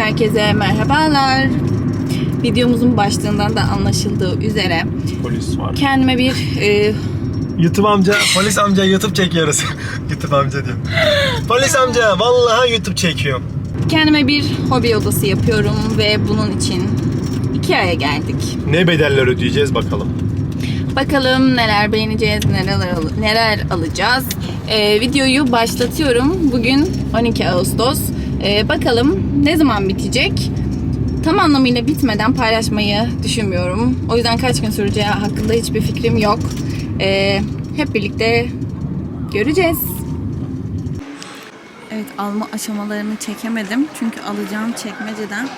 Herkese merhabalar. Videomuzun başlığından da anlaşıldığı üzere Polis var. kendime bir e, YouTube amca, polis amca YouTube çekiyoruz. YouTube amca diyorum. Polis amca vallahi YouTube çekiyorum. kendime bir hobi odası yapıyorum ve bunun için Ikea'ya geldik. Ne bedeller ödeyeceğiz bakalım. Bakalım neler beğeneceğiz, neler al- neler alacağız. E, videoyu başlatıyorum. Bugün 12 Ağustos. E, bakalım ne zaman bitecek? Tam anlamıyla bitmeden paylaşmayı düşünmüyorum. O yüzden kaç gün süreceği hakkında hiçbir fikrim yok. E, hep birlikte göreceğiz. Evet alma aşamalarını çekemedim. Çünkü alacağım çekmeceden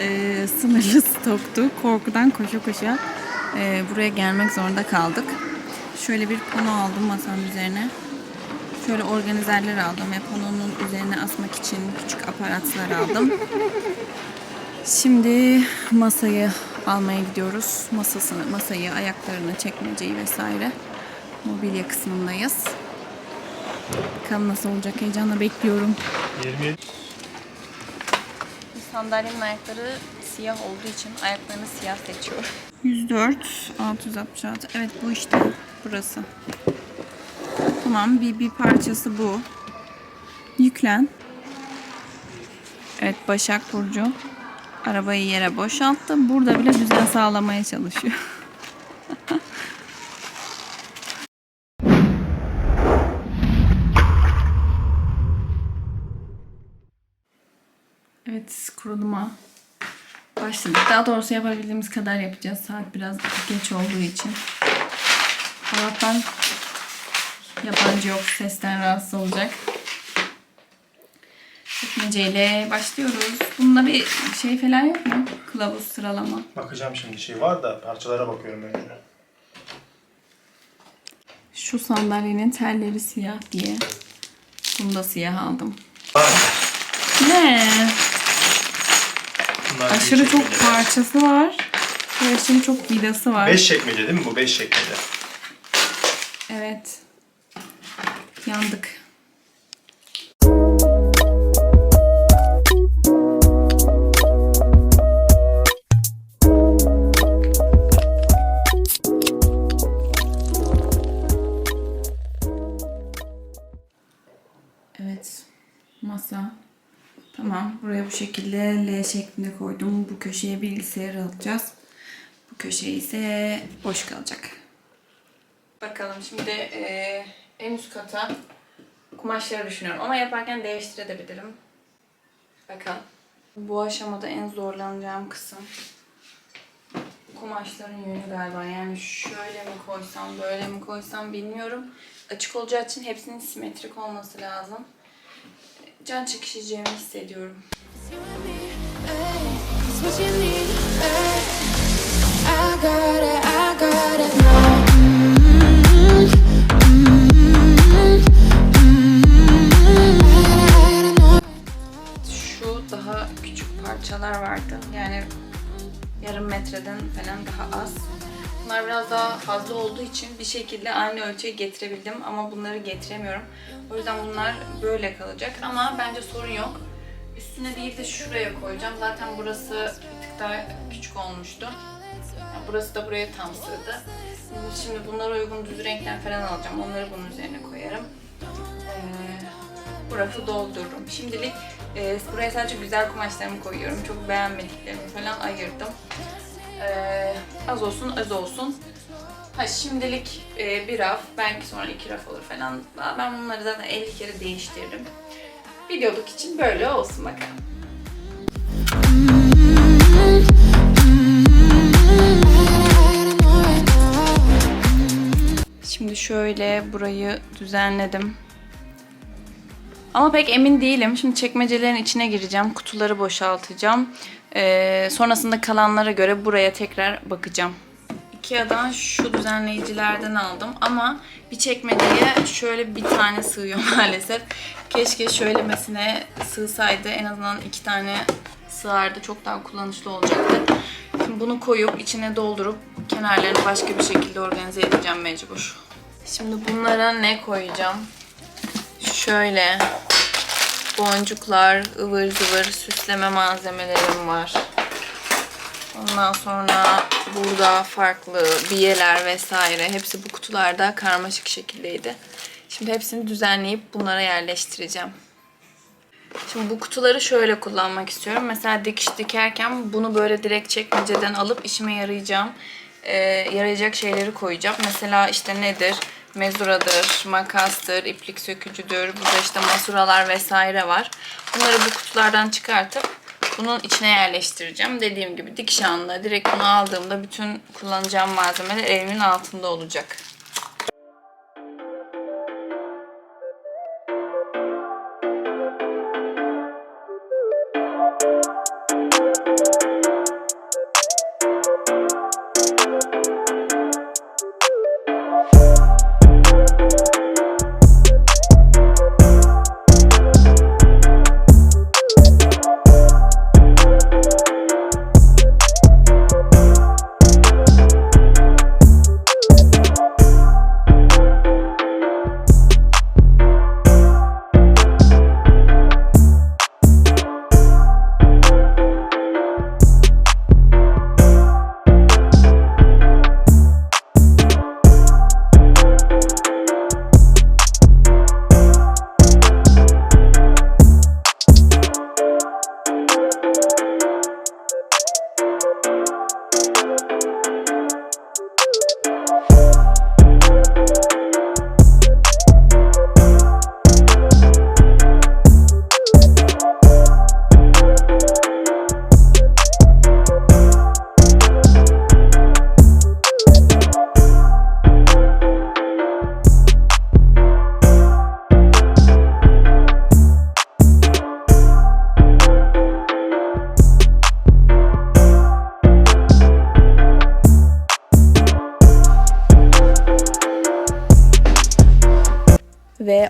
e, sınırlı stoktu. Korkudan koşa koşa e, buraya gelmek zorunda kaldık. Şöyle bir pano aldım masanın üzerine. Şöyle organizerler aldım ve panonun üzerine asmak için küçük aparatlar aldım. Şimdi masayı almaya gidiyoruz. Masasını, masayı, ayaklarını, çekmeceyi vesaire. Mobilya kısmındayız. Bakalım nasıl olacak heyecanla bekliyorum. 27. Sandalyenin ayakları siyah olduğu için ayaklarını siyah seçiyorum. 104, 666. Evet bu işte. Burası. Tamam bir, bir parçası bu. Yüklen. Evet Başak Burcu. Arabayı yere boşalttı. Burada bile düzen sağlamaya çalışıyor. Evet kuruluma başladık. Daha doğrusu yapabildiğimiz kadar yapacağız. Saat biraz geç olduğu için. Allah'tan yabancı yok. Sesten rahatsız olacak. Çekmeceyle başlıyoruz. Bunda bir şey falan yok mu? Kılavuz sıralama. Bakacağım şimdi şey var da parçalara bakıyorum önce. Şu sandalyenin telleri siyah diye. Bunu da siyah aldım. Ne? Bunlar Aşırı çok parçası var. Ve aşırı çok vidası var. 5 çekmece değil mi bu? 5 çekmece. Evet. Yandık. Evet. Masa. Tamam. Buraya bu şekilde L şeklinde koydum. Bu köşeye bilgisayar alacağız. Bu köşe ise boş kalacak. Bakalım şimdi eee, en üst kata kumaşları düşünüyorum ama yaparken değiştirebilirim. Bakalım. Bu aşamada en zorlanacağım kısım kumaşların yönü galiba. Yani şöyle mi koysam, böyle mi koysam bilmiyorum. Açık olacağı için hepsinin simetrik olması lazım. Can çekişeceğimi hissediyorum. I Daha fazla olduğu için bir şekilde aynı ölçüye getirebildim ama bunları getiremiyorum. O yüzden bunlar böyle kalacak ama bence sorun yok. Üstüne değil de şuraya koyacağım. Zaten burası bir tık daha küçük olmuştu. Yani burası da buraya tam sığdı. Şimdi bunlara uygun düz renkler falan alacağım. Onları bunun üzerine koyarım. Ee, burası doldururum. Şimdilik e, buraya sadece güzel kumaşlarımı koyuyorum. Çok beğenmediklerimi falan ayırdım. Ee, az olsun az olsun. Ha şimdilik e, bir raf, belki sonra iki raf olur falan. Ben bunları zaten 50 kere değiştiririm. Videoluk için böyle olsun bakalım. Şimdi şöyle burayı düzenledim. Ama pek emin değilim. Şimdi çekmecelerin içine gireceğim. Kutuları boşaltacağım. Ee, sonrasında kalanlara göre buraya tekrar bakacağım. Ikea'dan şu düzenleyicilerden aldım ama bir çekmeceye şöyle bir tane sığıyor maalesef. Keşke şöylemesine sığsaydı. En azından iki tane sığardı. Çok daha kullanışlı olacaktı. Şimdi bunu koyup içine doldurup kenarlarını başka bir şekilde organize edeceğim mecbur. Şimdi bunlara ne koyacağım? Şöyle boncuklar, ıvır zıvır süsleme malzemelerim var. Ondan sonra burada farklı biyeler vesaire hepsi bu kutularda karmaşık şekildeydi. Şimdi hepsini düzenleyip bunlara yerleştireceğim. Şimdi bu kutuları şöyle kullanmak istiyorum. Mesela dikiş dikerken bunu böyle direkt çekmeceden alıp işime yarayacağım, e, yarayacak şeyleri koyacağım. Mesela işte nedir? Mezuradır, makastır, iplik sökücüdür, burada işte masuralar vesaire var. Bunları bu kutulardan çıkartıp bunun içine yerleştireceğim. Dediğim gibi dikiş anında direkt bunu aldığımda bütün kullanacağım malzemeler elimin altında olacak.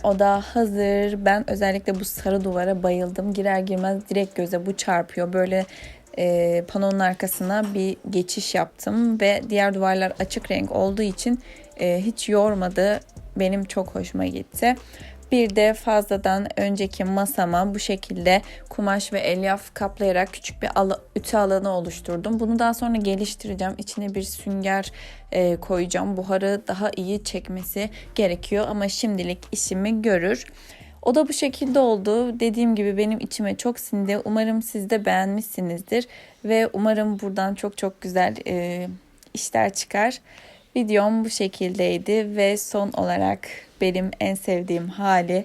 Ve o da hazır. Ben özellikle bu sarı duvara bayıldım. Girer girmez direkt göze bu çarpıyor. Böyle e, panonun arkasına bir geçiş yaptım ve diğer duvarlar açık renk olduğu için e, hiç yormadı. Benim çok hoşuma gitti. Bir de fazladan önceki masama bu şekilde kumaş ve elyaf kaplayarak küçük bir ala- ütü alanı oluşturdum. Bunu daha sonra geliştireceğim. İçine bir sünger e, koyacağım. Buharı daha iyi çekmesi gerekiyor ama şimdilik işimi görür. O da bu şekilde oldu. Dediğim gibi benim içime çok sindi. Umarım siz de beğenmişsinizdir ve umarım buradan çok çok güzel e, işler çıkar. Videom bu şekildeydi ve son olarak benim en sevdiğim hali,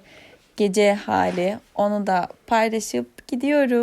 gece hali. Onu da paylaşıp gidiyorum.